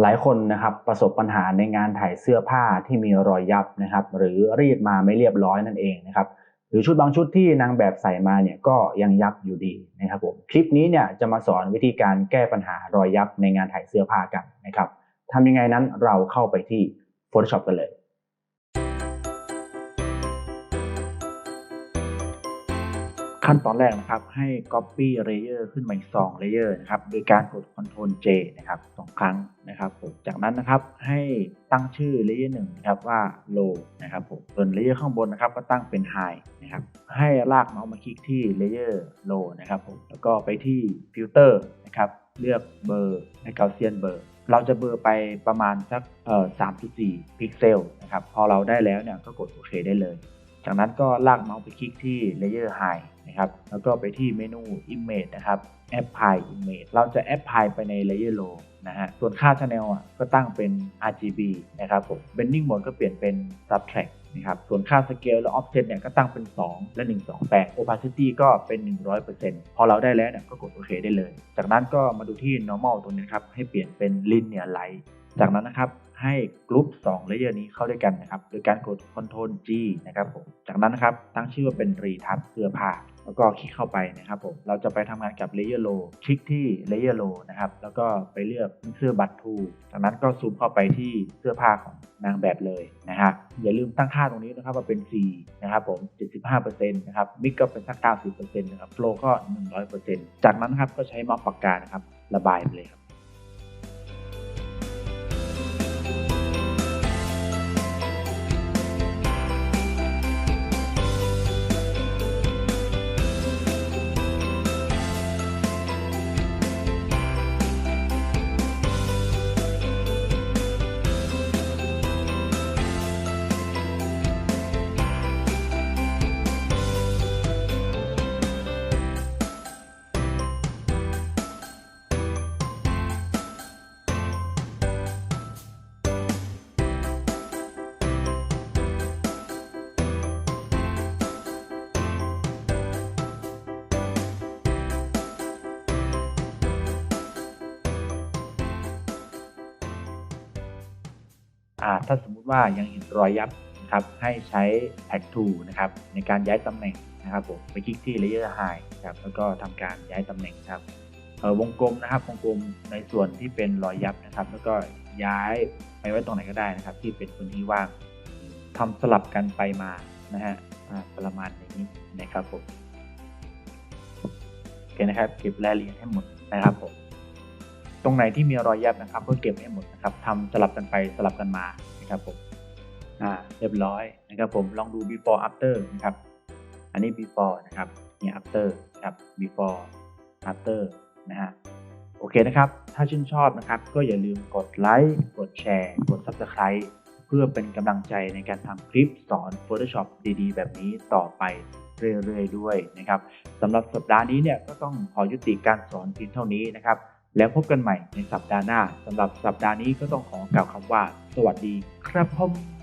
หลายคนนะครับประสบปัญหาในงานถ่ายเสื้อผ้าที่มีรอยยับนะครับ หรือรีดมาไม่เรียบร้อยนั่นเองนะครับ หรือชุดบางชุดที่นางแบบใส่มาเนี่ยก็ยังยับอยู่ดีนะครับผมคลิปนี้เนี่ยจะมาสอนวิธีการแก้ปัญหารอยยับในงานถ่ายเสื้อผ้ากันนะครับทำยังไงนั้นเราเข้าไปที่ Photoshop กันเลย ขั้นตอนแรกนะครับให้ Copy Layer ขึ้นมาอีก2 Layer นะครับโดยการกด Ctrl J นะครับสองครั้งนะครับผมจากนั้นนะครับให้ตั้งชื่อ Layer 1นะครับว่า Low นะครับผมส่วน Layer ข้างบนนะครับก็ตั้งเป็น High นะครับให้ลากเมาส์มาคลิกที่ Layer Low นะครับผมแล้วก็ไปที่ Filter นะครับเลือกเบอร์ใน Gaussian เบอร์เราจะเบอร์ไปประมาณสัก3.4พิกเซลนะครับพอเราได้แล้วเนี่ยก็กดโอเคได้เลย จากนั้นก็ลากเมาส์ไปคลิกที่ Layer High นะครับ แล้วก็ไปที่เมนู Image นะครับ Apply Image เราจะ Apply ไปใน Layer Low นะฮะ ส่วนค่า Channel อะก็ตั้งเป็น RGB นะครับผม Bending Mode ก็เปลี่ยนเป็น Subtract นะครับ ส่วนค่า Scale และ Offset เนี่ยก็ตั้งเป็น 2 และ 128 Opacity ก็เป็น 100%พอเราได้แล้วเนี่ยก็กดโอเคได้เลย จากนั้นก็มาดูที่ Normal ตรงนี้ครับ ให้เปลี่ยนเป็น Linear Light จากนั้นนะครับ ให้กรุ๊ป2เลเยอร์นี้เข้าด้วยกันนะครับโดยการกด Ctrl G นะครับผมจากนั้นนะครับตั้งชื่อว่าเป็นรีทับเสื้อผ้าแล้วก็คลิกเข้าไปนะครับผมเราจะไปทำงานกับเลเยอร์โลคลิกที่เลเยอร์โลนะครับแล้วก็ไปเลือกเสื้อบัตทูจากนั้นก็ซูมเข้าไปที่เสื้อผ้าของนางแบบเลยนะฮะอย่าลืมตั้งค่าตรงนี้นะครับว่าเป็น4นะครับผม 75%นะครับมิกก็เป็นสัก 90%นะครับโฟลก็ 100%จากนั้นครับก็ใช้มาปากกานะครับระบายไปเลยครับ ถ้าสมมุติว่ายังเห็นรอยยับนะครับให้ใช้ Tag Tool นะครับในการย้ายตำแหน่งนะครับผมไปคลิกที่ Layer High ครับแล้วก็ทำการย้ายตำแหน่งครับเออวงกลมนะครับวงกลมในส่วนที่เป็นรอยยับนะครับ แล้วก็ย้ายไปไว้ตรงไหนก็ได้นะครับ ที่เป็นพื้นที่ว่างทำสลับกันไปมานะฮะประมาณอย่างนี้นะครับผมโอเคนะครับเก็บรายละเอียดให้หมดนะครับผม ตรงไหนที่มีรอยยับนะครับ ก็เก็บให้หมดนะครับทำสลับกันไปสลับกันมานะครับผมอ่าเรียบร้อยนะครับผมลองดู before after นะครับ อันนี้ before นะครับนี่ after นะครับ before after นะฮะโอเคนะครับ ถ้าชื่นชอบนะครับ ก็อย่าลืมกดไลค์กดแชร์กด subscribe เพื่อเป็นกำลังใจในการทำคลิปสอน Photoshop ดีๆ แบบนี้ต่อไปเรื่อยๆด้วยนะครับสำหรับสัปดาห์นี้เนี่ยก็ต้องขอยุติการสอนเพียงเท่านี้นะครับ แล้วพบกันใหม่ในสัปดาห์หน้าสำหรับสัปดาห์นี้ก็ต้องขอกล่าวคำว่า สวัสดีครับผม